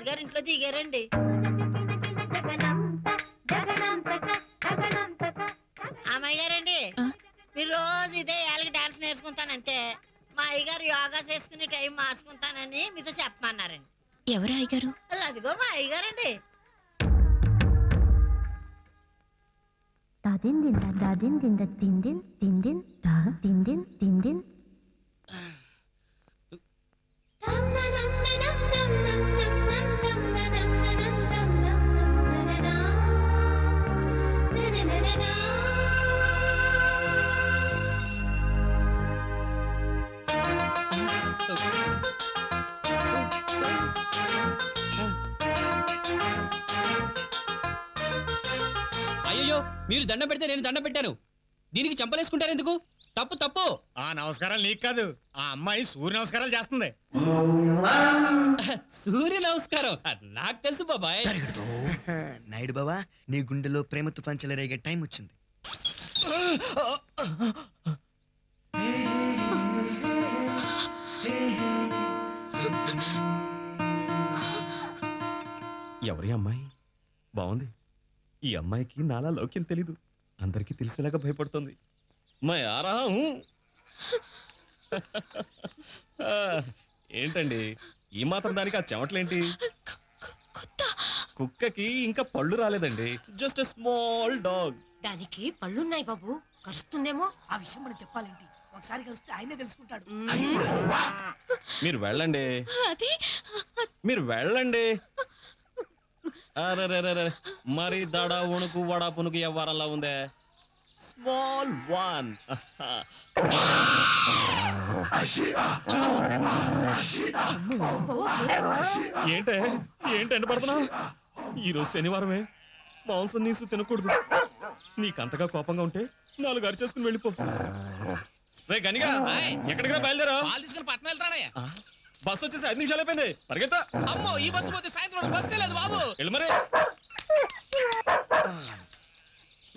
రాజుగారు ఇంట్లో దిగారండి. అమ్మాయి గారండి మీరు రోజు ఇదే ఏళ్ళకి డాన్స్ నేర్చుకుంటానంటే మా అయ్యగారు యోగా చేసుకునే టైం మార్చుకుంటానని మీతో చెప్పమన్నారండి. ఎవరు అయ్యగారు? అదిగో మా అయ్యగారండి. దాదిన్ దిన్ దాదిన్ దిన్ దిన్ దిన్ దిన్ దిన్ దిన్ దిన్ దిన్ అయ్యో మీరు దండం పెడితే నేను దండం పెట్టాను. దీనికి చంపలేసుకుంటారు ఎందుకు? తప్పు తప్పు. ఆ నమస్కారాలు నీకు కాదు ఆ అమ్మాయి సూర్య నమస్కారాలు చేస్తుంది. సూర్య నమస్కారం. నాకు తెలుసు బాబాయ్. నాయుడు బావా నీ గుండెలో ప్రేమ తుఫాన్ చెలరేగే టైం వచ్చింది. ఎవరి అమ్మాయి? బాగుంది. ఈ అమ్మాయికి నాలా లౌక్యం తెలీదు. అందరికీ తెలిసేలాగా భయపడుతుంది. మై ఆరా హూ. ఆ, ఏంటండి ఈ మాత్రం దానికి ఆ చెమటలేంటి? కుక్కకి ఇంకా పళ్ళు రాలేదండి. జస్ట్ స్మాల్ డాగ్ దానికి పళ్ళున్నాయి బాబు. కరుస్తుందేమో? ఆ విషయం మనం చెప్పాలేంటి. ఒకసారి కలిస్తే ఆయనే తెలుసుకుంటాడు. మీరు వెళ్ళండి. అది మీరు వెళ్ళండి. మరి దడ ఉణుకు వడ పునుకు ఎవ్వరల్లా ఉందే? Small one. ఏంటే? ఏంటంటే పడుతున్నావు ఈరోజు శనివారమే. మాంసం నీసు తినకూడదు. నీకంతగా కోపంగా ఉంటే నాలుగు అరిచేసుకుని వెళ్ళిపో. రే గనిగా. ఎక్కడికి బయలుదేరా తీసుకుని బస్ వచ్చేసి ఐదు నిమిషాలు అయిపోయింది. పరిగెత్తా. అమ్మో ఈ బస్సు పోతే సాయంత్రం బస్సే లేదు బాబు. వెళ్ళు మరి.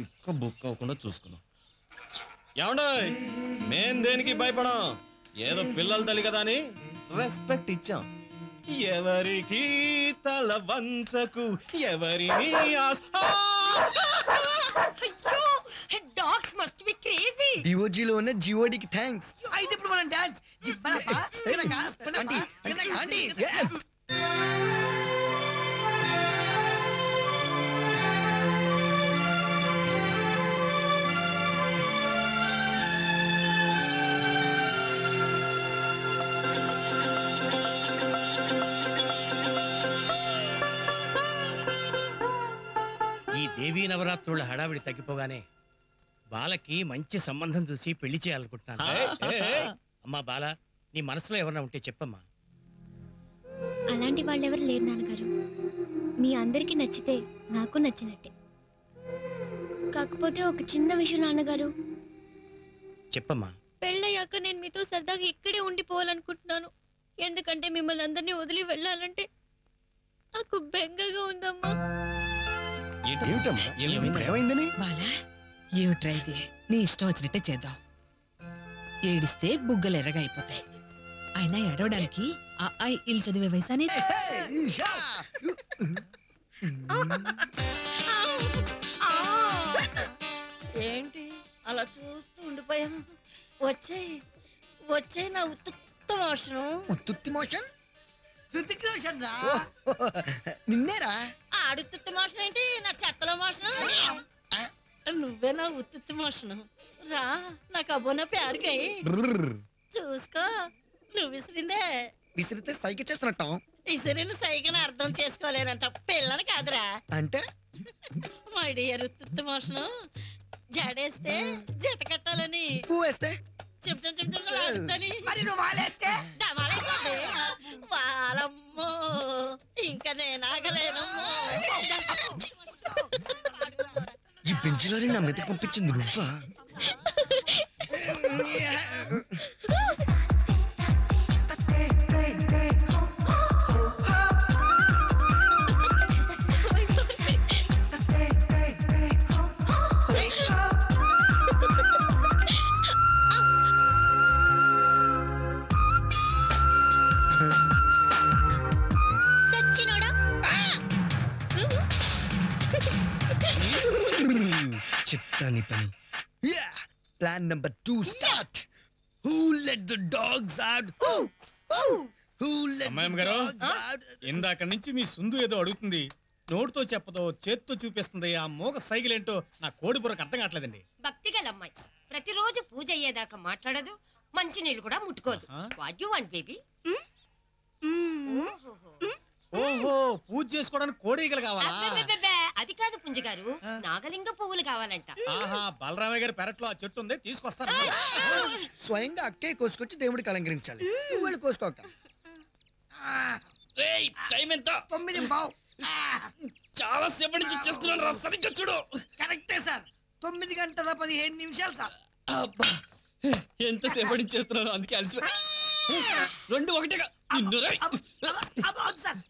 ఇక్క బుక్ అవ్వకుండా చూసుకున్నాం. ఏమండో మేం దేనికి భయపడం? ఏదో పిల్లల తల్లి కదా అని రెస్పెక్ట్ ఇచ్చాం. ఎవరికి తల వంచకు ఎవరిని ఆస్- ఆ! డాగ్స్ మస్ట్ బి క్రేజీ డిఓజీలో ఉన్న జిఓడికి థ్యాంక్స్ అయితే ఇప్పుడు మనం డాన్స్. ఈ దేవీ నవరాత్రుల హడావిడి తగ్గిపోగానే బాలకి మంచి సంబంధం చూసి పెళ్ళి చేయాలనుకుంటున్నాను. అమ్మా బాల నీ మనసులో ఎవరైనా ఉంటే చెప్పమ్మా. అలాంటి వాళ్ళెవరు లేరు నాన్నగారు. మీ అందరికీ నచ్చితే నాకు నచ్చినట్టే. కాకపోతే ఒక చిన్న విషయం నాన్నగారు. చెప్పమ్మా. పెళ్ళయ్యాక నేను మీతో సరదాగా ఇక్కడే ఉండిపోవాలనుకుంటున్నాను. ఎందుకంటే మిమ్మల్ని అందరినీ వదిలి వెళ్ళాలంటే నాకు బెంగగా ఉందమ్మా. ఏమిటమ్మా? ఏమైంది? ఏమైందని బాలా? ఏమిట్రా ఇది? నీ ఇష్టం వచ్చినట్టే చేద్దాం. ఏడిస్తే బుగ్గలు ఎర్రగా అయిపోతాయి. అయినా ఎడవడానికి ఆ ఐ ఇల్ చదివే వయసానే ఏంటి? అలా చూస్తూ ఉండిపోయాం. వచ్చేయ్ వచ్చే నా ఉత్తుత్త మోషను. ఉత్తుత్తి మోషన్? హృతిక్ రోషన్ రా. నిన్నేరా? ఆడుతుత్తి మోషన్ ఏంటి నా చెత్తలో మోషను. నువ్వేనా ఉత్తి మోషను రా నాకు అబోనా ప్యారికై. చూసుకో నువ్వు విసిరిందే. విసిరితే సైకి చేస్తున్నట్టాం. విసిరిన సైకిని అర్థం చేసుకోలేనంట. పిల్లని కాదురా. అంటే? మా డియర్ ఉత్తి మోషను జడేస్తే జత కట్టాలని పువ్వేస్తే? చెప్తాను చెప్తాను మరి నువ్వు ఇంకా నేను ఆగలేనమ్మో. ఈ బెంచిలో నా మెతకు పంపించింది నువ్వా? చెప్తా నీ పని. Plan number two start. Who let the dogs out who let అమ్మాయమ్మ గారు? ఇందాక నుంచి మీ సుందు ఏదో అడుగుతుంది. నోటితో చెప్పదో చేత్తో చూపిస్తుంది. ఆ మూగ సైకిల్ ఏంటో నా కోడి బుర్రకు అర్థం కావట్లేదండి. భక్తి గల అమ్మాయి ప్రతిరోజు పూజ అయ్యేదాకా మాట్లాడదు మంచి నీళ్ళు కూడా ముట్టుకోదు? వాట్ యు వాంట్ బేబీ ఓహో పూజ చేసుకోవడానికి కోడీగలు కావాలా? అది కాదు పుంజి గారు. నాగలింగ పువ్వులు కావాలంట ఆహా బలరామయ్య గారి పెరట్లో ఆ చెట్టు ఉంది తీసుకొస్తాను స్వయంగా అక్కే కోసుకొచ్చి దేవుడికి అలంకరించాలి వెళ్ళి కోసుకోక టైం ఎంత తొమ్మిది బావు చాలా సేపటి నుంచి చేస్తున్నాను రా సరిగ్గా చూడు కరెక్టే సార్ తొమ్మిది గంటల పదిహేను నిమిషాలు సార్ అబ్బా ఎంత సేపటి నుంచి చేస్తున్నాను అందుకే అలసిపోయి రెండు ఒకటిగా నిన్ను సార్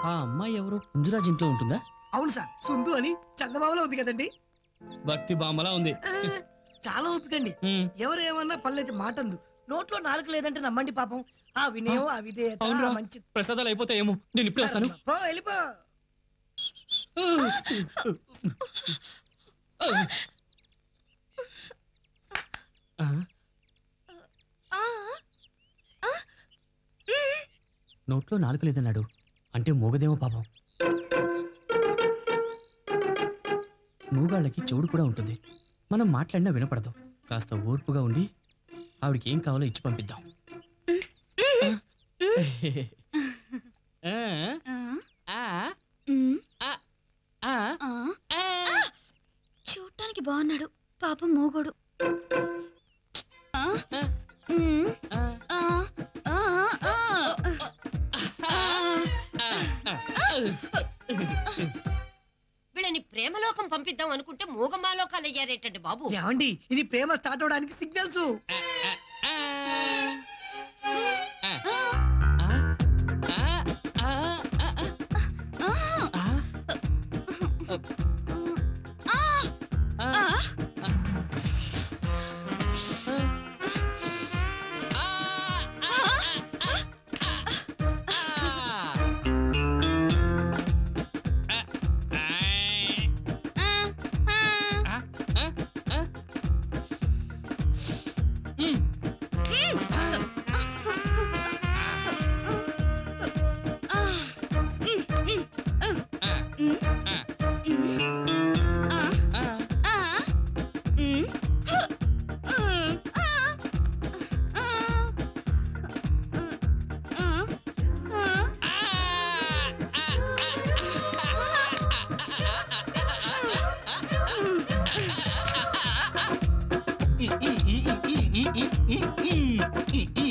ఆ అమ్మాయి ఎవరు? పుంజురాజ్ ఇంట్లో ఉంటుందా? అవును సార్ సుందు అని చందమామలో ఉంది కదండి. భక్తి బామ్మలా ఉంది. ఆ, చాలా ఓపికండి. ఉమ్, ఎవరేమన్నా పల్లెటి మాటందు. నోట్లో నాలుక లేదంటే నమ్మండి పాపం. ఆ వినయం ఆ విధేయత అవునురా. ఆ మంచి ప్రసాదాలు అయిపోతాయేమో. నేను ఇప్పుడే వస్తాను. పో వెళ్ళిపో. ఆ, నోట్లో నాలుక లేదన్నాడు. అంటే మూగదేమో పాపం. మూగాళ్ళకి చెవుడు కూడా ఉంటుంది. మనం మాట్లాడినా వినపడదు. కాస్త ఓర్పుగా ఉండి ఆవిడకి ఏం కావాలో ఇచ్చి పంపిద్దాం. చూడటానికి బాగున్నాడు. పాపం మూగోడు. అయ్యారేటండి బాబు? ఏమండి ఇది ప్రేమ స్టార్ట్ అవడానికి సిగ్నల్స్.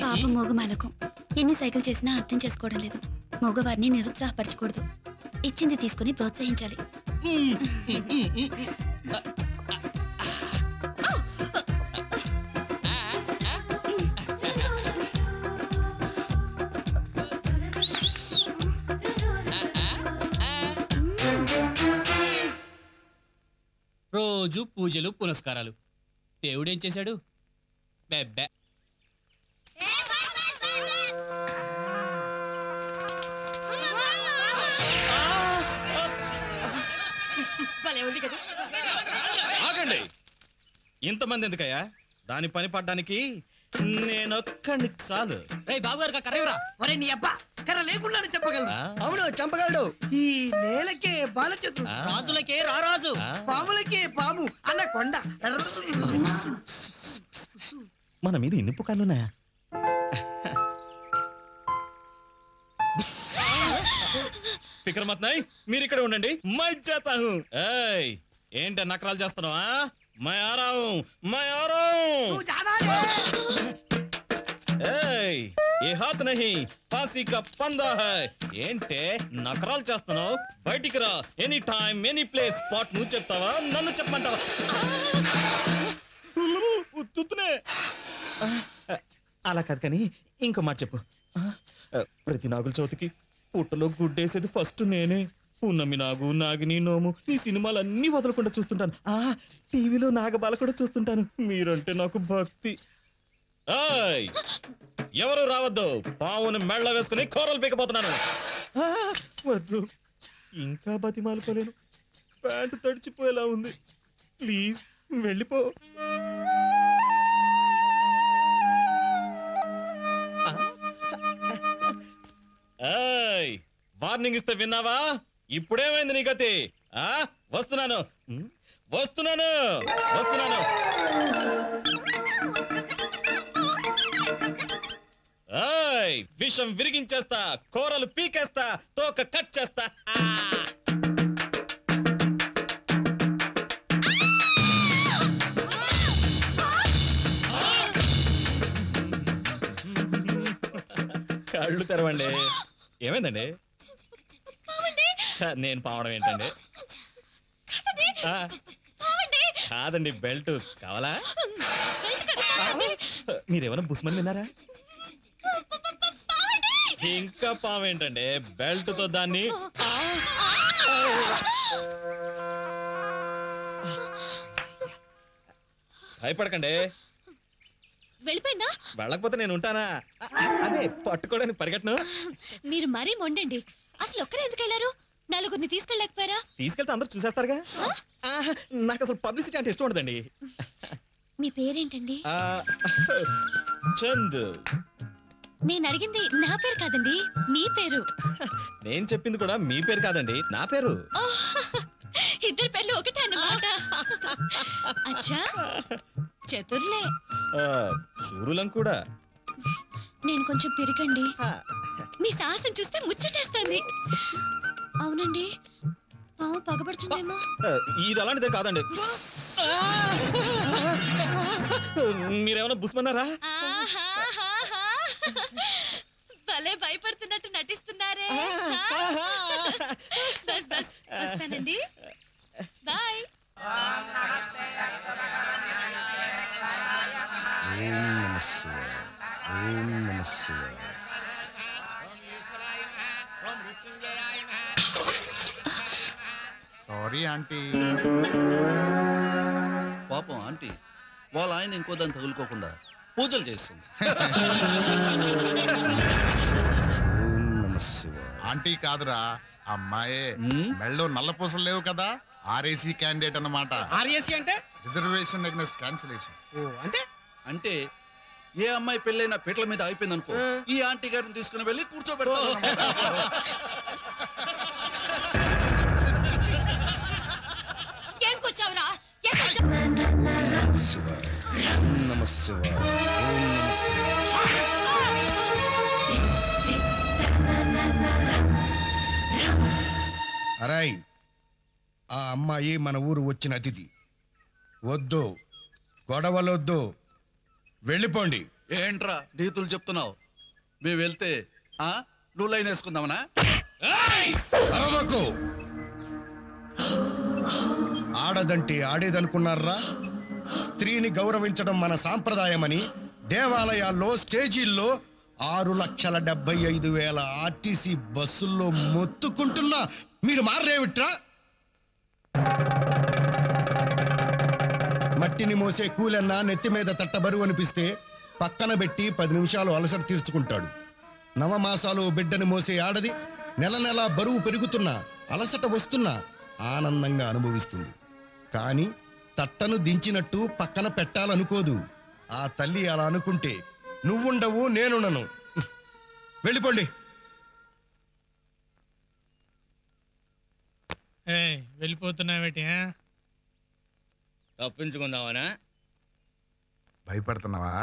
పాపం మోగమాలకం ఎన్ని సైకిల్ చేసినా అర్థం చేసుకోవడం లేదు. మగవారిని నిరుత్సాహపరచకూడదు. ఇచ్చింది తీసుకుని ప్రోత్సహించాలి. రోజు పూజలు పునస్కారాలు. దేవుడేం చేశాడు? బెబ్బె భలే ఉంది కదా. ఆగండి. ఇంతమంది ఎందుకయ్యా? దాని పని పడ్డానికి నేనొక్కడిని చాలు. రేయ్ బాబు గారు కర్రేవరా. ఒరే నీ అబ్బా కర్ర లేకుండానే చెప్పగలరు ఆ? అవును చంపగలడు. ఈ నేలకే బాలచతురు. ఆ? రాజులకే రారాజు. ఆ? పాములకే పాము. అన్న కొండ. మన మీద ఎన్ని పుకార్లున్నాయా? ఫికర్ మీరు ఇక్కడ ఉండండి. మై ఏయ్ ఏంట నకరాలు చేస్తున్నావా? మై ఆరావు మై ఆరావు. ఏయ్ ఏ హాత్ నహి ఫాసీ కా పందా హై. ఏంటే నకరాలు చేస్తున్నావు? బయటికి రా. Any time any place spot నువ్వు చెప్తావా? నన్ను చెప్పమంటావా? ఉత్తునే అలా కాదు కానీ ఇంకో మాట చెప్పు. ప్రతి నాగుల చవితికి పుట్టలో గుడ్డేసేది ఫస్ట్ నేనే. పూర్ణమి నాగు నాగిని నోము ఈ సినిమాలు అన్ని వదలకుండా చూస్తుంటాను. ఆ టీవీలో నాగబాల కూడా చూస్తుంటాను. మీరంటే నాకు భక్తి. ఎవరు రావద్దు. పావును మెళ్ళ వేసుకుని కూరలు పీకపోతున్నాను. వద్దు. ఇంకా బతిమాలుకోలేను ప్యాంటు తడిచిపోయేలా ఉంది. ప్లీజ్ వెళ్ళిపో. ఏయ్ వార్నింగ్ ఇస్తే విన్నావా? ఇప్పుడేమైంది నీ గతి? ఆ వస్తున్నాను. వస్తున్నాను వస్తున్నాను. ఏయ్ విషం విరిగించేస్తా కూరలు పీకేస్తా తోక కట్ చేస్తా. కళ్ళు తెరవండి. ఏమైందండి? ఛ, నేను పావడం ఏంటండి? ఆ, కాదండి బెల్ట్. కావాలా? మీరేమైనా బుస్మని విన్నారా? ఇంకా పావేంటండి బెల్ట్తో దాన్ని భయపడకండి. వెళ్ళిపోయిందా? వెళ్ళకపోతే నేను ఉంటానా? అదే పట్టుకోవడానికి పరిగెట్టను. మీరు మరీ మొండండి. అసలు ఒక్కరే ఎందుకు వెళ్ళారు? నలుగురిని తీసుకెళ్ళలేకపోయారా? తీసుకెళ్తే అందరూ చూసేస్తారుగా? ఆహా, నాకు అసలు పబ్లిసిటీ అంటే ఇష్టం ఉండదండి. మీ పేరేంటండి? ఆ, చంద్. నేను అడిగింది నా పేరు కాదండి మీ పేరు. నేను చెప్పింది కూడా మీ పేరు కాదండి నా పేరు. ఇద్దరు పేర్లు ఒకటే అన్నమాట. అచ్చా. చతుర్లే. ఆ, కూడా. నేను కొంచెం పెరగండి. మీ సాహసం చూస్తే ముచ్చటేస్తుంది. అవునండి పాము పగబడుతుందేమో. ఆ, ఇది అలాంటిదే కాదండి. మీరేమైనా బుస్మన్నారా? ఆహాహాహా. భలే భయపడుతున్నట్టు నటిస్తున్నారే. బస్ బస్ వస్తానండి. బాయ్. ఓం నమ శివాయ ఓం నమ శివాయ సారీ ఆంటీ పాపం ఆంటీ. వాళ్ళ ఆయన ఇంకో దాన్ని తగులుకోకుండా పూజలు చేస్తుంది. ఓం నమ శివాయ ఆంటీ కాదురా అమ్మాయే. ఉమ్, మెళ్ళో నల్ల పూసలు లేవు కదా? ఆర్ఏసీ క్యాండిడేట్ అన్నమాట. ఆర్ఎస్సి అంటే? రిజర్వేషన్ అగ్నెస్ట్ క్యాన్సిలేషన్ ఓ అంటే? అంటే ఏ అమ్మాయి పెళ్ళైనా పీటల మీద అయిపోయింది అనుకో ఈ ఆంటీ గారిని తీసుకుని వెళ్ళి కూర్చోబెడతారు ఏం కూర్చోవురా? ఏం కూర్చో శివాయ ఓం నమ శివాయ ఓం నమ శివాయ అరాయ్ ఆ అమ్మాయి మన ఊరు వచ్చిన అతిథి. వద్దు గొడవలొద్దు. వెళ్ళిపోండి. ఏంట్రా నీతులు చెప్తున్నావు? మేము వెళ్తే ఆ? నువ్వు లైన్ వేసుకుందామనా? అరవకు! ఆడదంటే ఆడేదనుకున్నారా? స్త్రీని గౌరవించడం మన సాంప్రదాయమని దేవాలయాల్లో స్టేజీల్లో ఆరు లక్షల డెబ్బై ఐదు వేల ఆర్టీసీ బస్సుల్లో మొత్తుకుంటున్నా. మీరు మారలేమిట్రా మట్టిని మోసే కూలన్న నెత్తి మీద తట్ట బరువు అనిపిస్తే పక్కన పెట్టి పది నిమిషాలు అలసట తీర్చుకుంటాడు. నవమాసాలు బిడ్డని మోసే ఆడది నెల నెల బరువు పెరుగుతున్నా అలసట వస్తున్నా ఆనందంగా అనుభవిస్తుంది. కానీ తట్టను దించినట్టు పక్కన పెట్టాలనుకోదు. ఆ తల్లి అలా అనుకుంటే నువ్వుండవు నేనుండను. వెళ్ళిపోండి. వెళ్ళిపోతున్నావేటి తప్పించుకుందామనా? భయపడుతున్నావా?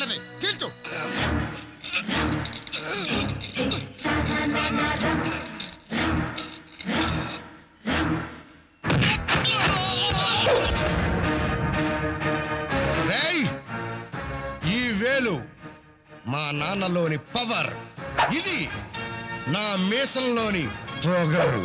వాళ్ళని. చీల్చు. ఈ వేలు మా నాన్నలోని పవర్. ఇది నా మీసంలోని పొగరు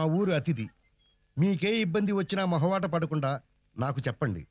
మా ఊరు అతిథి. మీకే ఇబ్బంది వచ్చినా మొహవాట పడకుండా నాకు చెప్పండి.